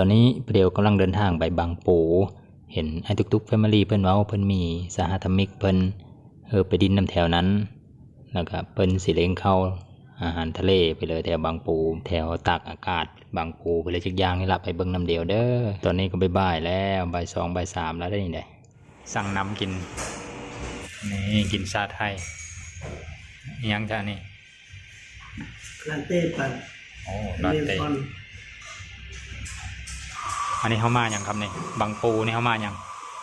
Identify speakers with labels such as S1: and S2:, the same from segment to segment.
S1: ตอนนี้เดียวกำลังเดินทางไปบางปูเห็นไอ้ตุกตุกแฟมิลี่เพิ่นเว้าเพิ่นมีสหธรรมิกเพิ่นเออไปดินน้ำแถวนั้นแล้วก็เพิ่นสิเล้งเข้าอาหารทะเลไปเลยแถวบางปู แถวตากอากาศ บางปูไปเลยจักอย่างนี่ละไปเบิ่งน้ำเดียวเด้อตอนนี้ก็บ่ายๆแล้วบ่ายสองบ่ายสามแล้วได้นี่ได้สั่งน้ำกินนี่กินชาไทยอิหยังจ้านี่
S2: ลานเต้ปัน
S1: โอ้ลาเต้
S2: ค อน
S1: อันนี้เขามาอย่างครับนี่บางปูนี่เขามาอย่าง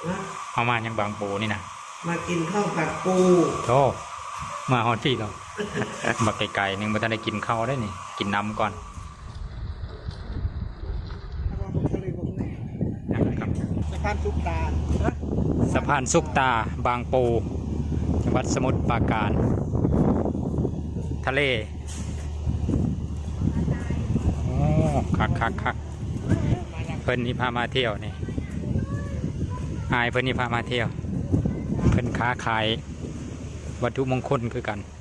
S2: นะ
S1: เขามาอย่างบางปูนี่นะ
S2: มากินข้าวผัดปู
S1: โธ่มาฮอตที่เรามาไกลๆนึงมาทันได้กินข้าวได้นี่ กินน้ำก่อนนะครับ
S2: สะพานสุกตา
S1: สะพานสุกตาบางปูจังหวัดสมุทรปราการ ทะเล โอ้คักคักคัก เพิ่นนี่พามาเที่ยวนี่อายเพิ่นนี่พามาเที่ยว เพิ่นค้าขายวัตถุมงคลคือกัน
S2: วัน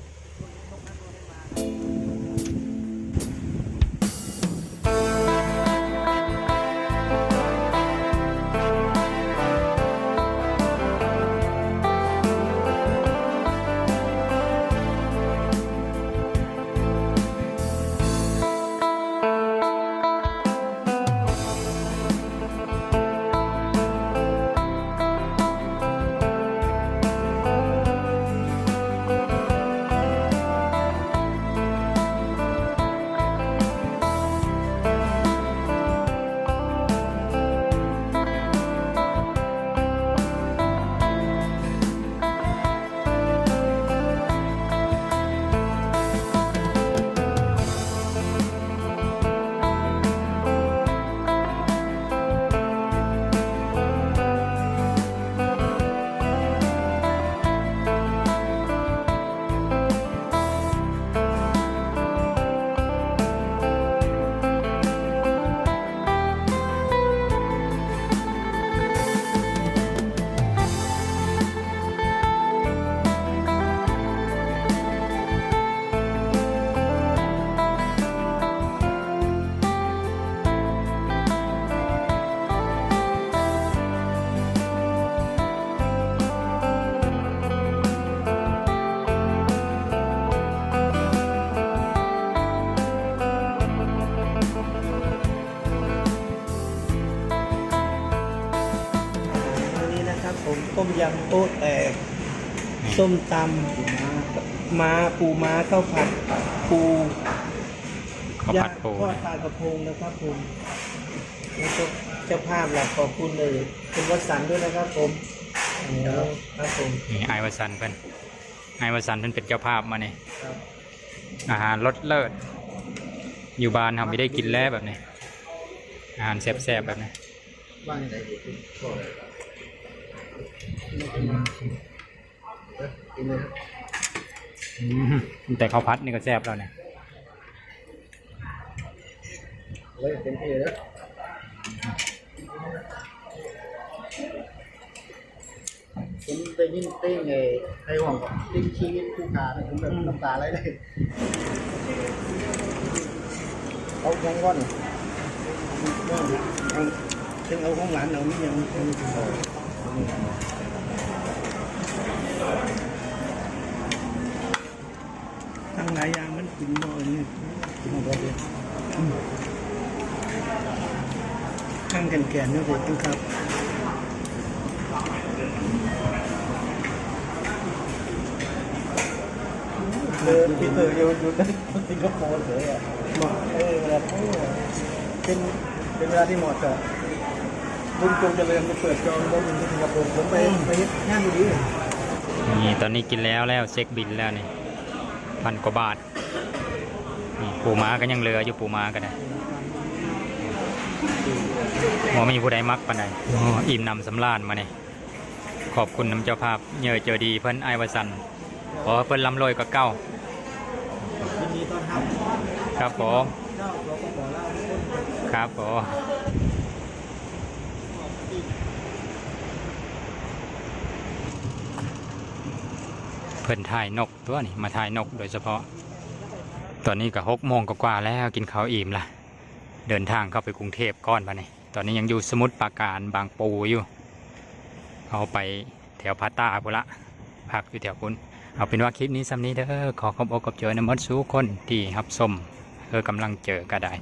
S2: ต้มยำโต๊ะแตกส้มตำม้าปูม้าข้าวผัดปู
S1: ข้าวผัดปู
S2: ทอดปลากระพงนะครับผมแล้วก็เจ้าภาพหลักขอบคุณเลยคุณวัสันต์ด้วยนะครับผมครับผม
S1: นี่ไอวสันต์เพิ่นไอวสันต์เพิ่นเป็นเจ้าภาพมาเนี่ย
S2: ครับ
S1: อาหารรสเลิศอยู่บ้านทำไม่ได้กินแล้วแบบนี้อาหารแซ่บๆแบบนี้
S2: บ้านไหนดีกินเลย
S1: อืมแต่ข้าวผัดนี่ก็แซ่บแล้วเนี่ย
S2: เฮ้ยเป็นที่แล้วผมได้ยินเต้งไงไอ้ห่วงเต้งชีวิตคู่ขานี่ยผมแบบน้ำตาไหลเลยเอาของก้อนเอาซึ่งเอาของหลานเราไม่ยังไม่ถึง เอาตั้งหลายอย่างมันกินบ่อยนี่กินบ่อยเลยตั้งกันแก่นนี่เด็กครับเดินที่เธออยู่อยู่ในสิงคโปร์เลยอะเหมาเออเวลาเป็นเป็นเวลาที่เหมาะกับบุญจงเจริญไปเปิดจองรถที่สิงคโปร์ผมไปไปงานดูดี
S1: นี่ตอนนี้กินแล้วแล้วเช็คบินแล้วนี่พันกว่าบาทนี่ปูม้าก็ยังเหลืออยู่ปูม้าก็ได้หัวไม่มีผู้ใดมักปานใดอิ่มนำสำราญมาเนี่ยขอบคุณน้ำเจ้าภาพเยอะเจอดีเพิ่นไอวสันขอเพิ่นลำรวยก็เก้าครับผม
S2: ค
S1: รับผม เพิ่นถ่ายนกตัวนี่มาถ่ายนกโดยเฉพาะ ตอนนี้ก็หกโมงกว่าแล้วกินข้าวอิ่มละเดินทางเข้าไปกรุงเทพก่อนปะเนี่ตอนนี้ยังอยู่สมุทรปราการบางปูอยู่เอาไปแถวพาต้าพุละพักอยู่แถวคุณเอาเป็นว่าคลิปนี้ซ้ำนี้เด้อขอขอบอกกับเจอในมดสู้คนที่รับชมเออกำลังเจอก็ได้